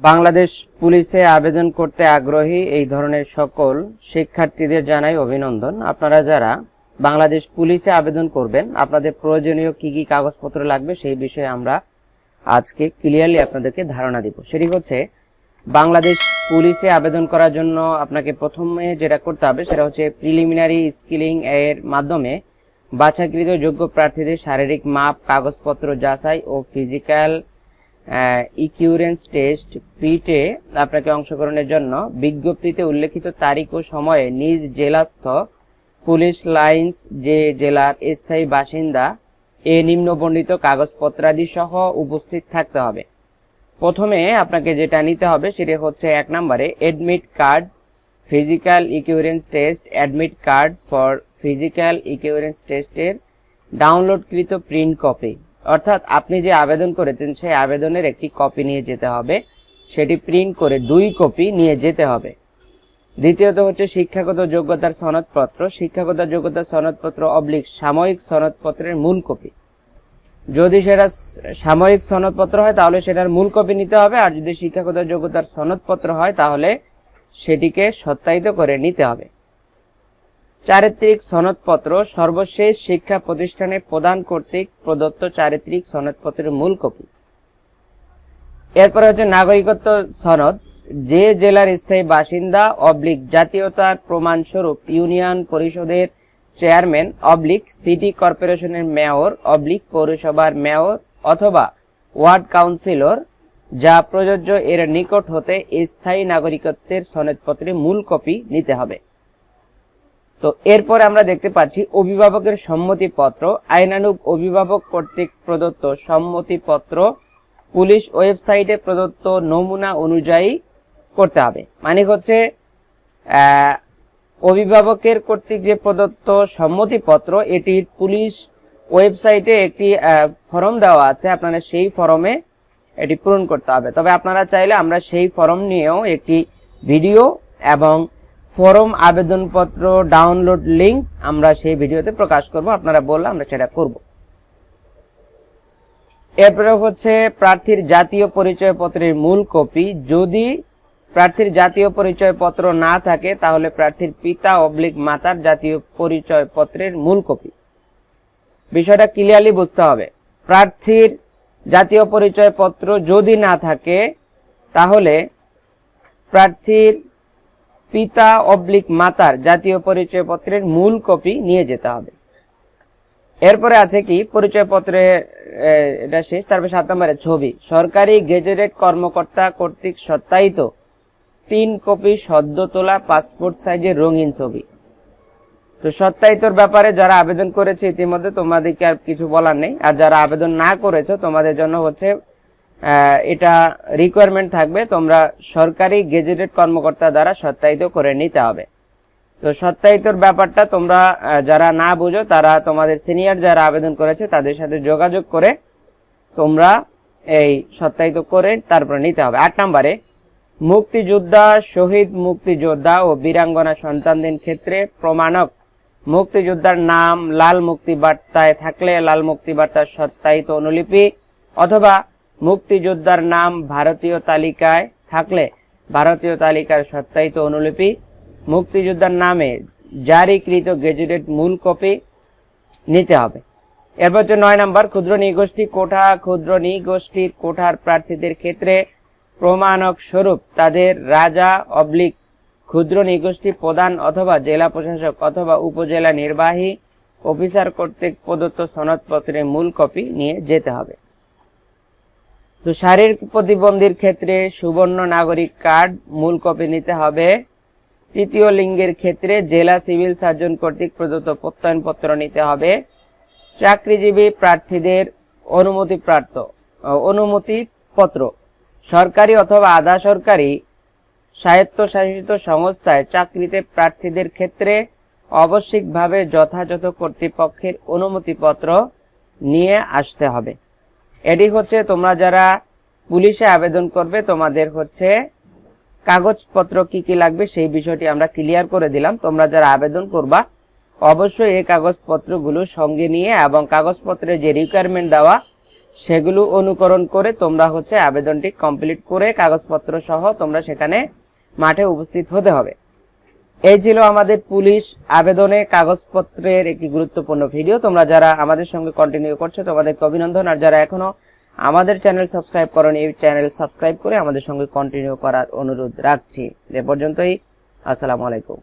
বাংলাদেশ পুলিশে আবেদন করতে আগ্রহী এই ধরনের সকল শিক্ষার্থীদের জানাই অভিনন্দন। আপনারা যারা বাংলাদেশ পুলিশে আবেদন করবেন, আপনাদের প্রয়োজনীয় কি কি কাগজপত্র লাগবে সেই বিষয়ে আমরা আজকে ক্লিয়ারলি আপনাদেরকে ধারণা দিব। সেটি হচ্ছে, বাংলাদেশ পুলিশে আবেদন করার জন্য আপনাকে প্রথমে যেটা করতে হবে সেটা হচ্ছে প্রিলিমিনারি স্কিলিং এর মাধ্যমে বাছাকৃত যোগ্য প্রার্থীদের শারীরিক মাপ, কাগজপত্র যাচাই ও ফিজিক্যাল ইকিউরেন্স টেস্ট পিটে আপনাকে অংশগ্রহণের জন্য বিজ্ঞপ্তিতে উল্লেখিত তারিখ ও সময়ে নিজ জেলাস্থ পুলিশ লাইন্স, যে জেলার স্থায়ী বাসিন্দা, এ নিম্নবর্ণিত কাগজপত্রাদি সহ উপস্থিত থাকতে হবে। প্রথমে আপনাকে যেটা নিতে হবে সেটা হচ্ছে এক নম্বরে admit card physical endurance test admit card for physical endurance টেস্টের ডাউনলোডকৃত প্রিন্ট কপি অর্থাৎ আপনি যে আবেদন করেছেন, সেই আবেদনের একটি কপি নিয়ে যেতে হবে। সেটি প্রিন্ট করে দুই কপি নিয়ে যেতে হবে। দ্বিতীয়ত হচ্ছে শিক্ষাগত যোগ্যতার সনদপত্র। শিক্ষাগত যোগ্যতার সনদপত্র অবলিক সাময়িক সনদপত্রের মূল কপি যদি সেটা সাময়িক সনদপত্র হয়, তাহলে সেটার মূল কপি নিতে হবে। আর যদি শিক্ষাগত যোগ্যতার সনদপত্র হয়, তাহলে সেটিকে সত্যায়িত করে নিতে হবে। চারিত্রিক সনদপত্র সর্বশেষ শিক্ষা প্রতিষ্ঠানে প্রদান কর্তৃক প্রদত্ত চারিত্রিক সনদপত্রের মূল কপি। এরপরে হচ্ছে নাগরিকত্ব সনদ। যে জেলার স্থায়ী বাসিন্দা অবলিক জাতীয়তার প্রমাণস্বরূপ ইউনিয়ন পরিষদের চেয়ারম্যান অবলিক, সিটি কর্পোরেশনের মেয়র অবলিক, পৌরসভার মেয়র অথবা ওয়ার্ড কাউন্সিলর, যা প্রযোজ্য এর নিকট হতে স্থায়ী নাগরিকত্বের সনদপত্রের মূল কপি নিতে হবে। তো এরপর আমরা দেখতে পাচ্ছি অভিভাবকের সম্মতিপত্র। আইনানুগ অভিভাবক কর্তৃক প্রদত্ত সম্মতিপত্র পুলিশ ওয়েবসাইটে প্রদত্ত নমুনা অনুযায়ী করতে হবে। মানে হচ্ছে অভিভাবকের কর্তৃক যে প্রদত্ত সম্মতিপত্র এটির পুলিশ ওয়েবসাইটে একটি ফর্ম দেওয়া আছে। আপনারা সেই ফর্মে এটি পূরণ করতে হবে। তবে আপনারা চাইলে আমরা সেই ফর্ম নিয়েও একটি ভিডিও এবং ফর্ম আবেদনপত্র ডাউনলোড লিংক আমরা সেই ভিডিওতে প্রকাশ করব, আপনারা বললে আমরা সেটা করব। এরপরে হচ্ছে প্রার্থীর জাতীয় পরিচয়পত্রের মূল কপি। যদি প্রার্থীর জাতীয় পরিচয়পত্র না থাকে, তাহলে প্রার্থীর পিতা অবলিক মাতার জাতীয় পরিচয়পত্রের মূল কপি। বিষয়টা ক্লিয়ারলি বুঝতে হবে। প্রার্থীর জাতীয় পরিচয়পত্র যদি না থাকে, তাহলে প্রার্থীর পিতা অবলিক মাতার জাতীয় পরিচয়পত্রের মূল কপি নিয়ে যেতে হবে। এরপরে আছে কি? পরিচয়পত্রে এটা শেষ। তারপরে সাত নম্বরে ছবি। সরকারি গেজেটেড কর্মকর্তা কর্তৃক সত্যায়িত তিন কপি সদ্য তোলা পাসপোর্ট সাইজের রঙিন ছবি। তো সত্যায়িতর ব্যাপারে যারা আবেদন করেছে ইতিমধ্যে তোমাদেরকে আর কিছু বলার নেই। আর যারা আবেদন না করেছ, তোমাদের জন্য হচ্ছে এটা রিকোয়ারমেন্ট থাকবে, তোমরা সরকারি গেজেটেড কর্মকর্তা দ্বারা সত্যায়িত করে নিতে হবে। তো সত্যায়িতর ব্যাপারটা তোমরা যারা না বুঝো, তারা তোমাদের সিনিয়র যারা আবেদন করেছে, তাদের সাথে যোগাযোগ করে তোমরা এই সত্যায়িত করে তারপরে নিতে হবে। আট নম্বরে, মুক্তিযোদ্ধা, শহীদ মুক্তিযোদ্ধা ও বীরাঙ্গনা সন্তানদের ক্ষেত্রে প্রমাণক। মুক্তিযোদ্ধার নাম, লাল মুক্তি বার্তায় থাকলে লাল মুক্তি বার্তার সত্যায়িত অনুলিপি অথবা মুক্তিযোদ্ধার নাম ভারতীয় তালিকায় থাকলে ভারতীয় তালিকার সত্যায়িত অনুলিপি, মুক্তিযোদ্ধার নামে জারিকৃত গেজেটেড মূল কপি নিতে হবে। এরপর হচ্ছে নয় নম্বর, ক্ষুদ্র নিগোষ্ঠী কোঠা, ক্ষুদ্র নিগোষ্ঠীর কোঠার প্রার্থীদের ক্ষেত্রে প্রমাণক স্বরূপ তাদের রাজা অবলিক ক্ষুদ্র নিগোষ্ঠী প্রধান অথবা জেলা প্রশাসক অথবা উপজেলা নির্বাহী অফিসার কর্তৃক প্রদত্ত সনদপত্রের মূল কপি নিয়ে যেতে হবে। তো শারীরিক প্রতিবন্ধীর ক্ষেত্রে সুবর্ণ নাগরিক কার্ড মূল কপি নিতে হবে। তৃতীয় লিঙ্গের ক্ষেত্রে জেলা সিভিল সার্জন কর্তৃক প্রদত্ত প্রত্যয়নপত্র নিতে হবে। চাকরিজীবী প্রার্থীদের অনুমতি প্রার্থ অনুমতি পত্র। সরকারি অথবা আধা সরকারি স্বায়ত্তশাসিত সংস্থায় চাকরিতে প্রার্থীদের ক্ষেত্রে আবশ্যিকভাবে যথাযথ কর্তৃপক্ষের অনুমতিপত্র নিয়ে আসতে হবে। এটি হচ্ছে তোমরা যারা পুলিশে আবেদন করবে, তোমাদের হচ্ছে কাগজপত্র কি কি লাগবে সেই বিষয়টি আমরা ক্লিয়ার করে দিলাম। তোমরা যারা আবেদন করবা, অবশ্যই এই কাগজপত্রগুলো সঙ্গে নিয়ে এবং কাগজপত্রের যে রিকোয়ারমেন্ট দেওয়া, সেগুলো অনুকরণ করে তোমরা হচ্ছে আবেদনটি কমপ্লিট করে কাগজপত্র সহ তোমরা সেখানে মাঠে উপস্থিত হতে হবে। এই ছিল আমাদের পুলিশ আবেদনে কাগজপত্রের একটি গুরুত্বপূর্ণ ভিডিও। তোমরা যারা আমাদের সঙ্গে কন্টিনিউ করছ, তোমাদেরকে অভিনন্দন। আর যারা এখনও আমাদের চ্যানেল সাবস্ক্রাইব করেন, এই চ্যানেল সাবস্ক্রাইব করে আমাদের সঙ্গে কন্টিনিউ করার অনুরোধ রাখছি। এ পর্যন্তই, আসসালামু আলাইকুম।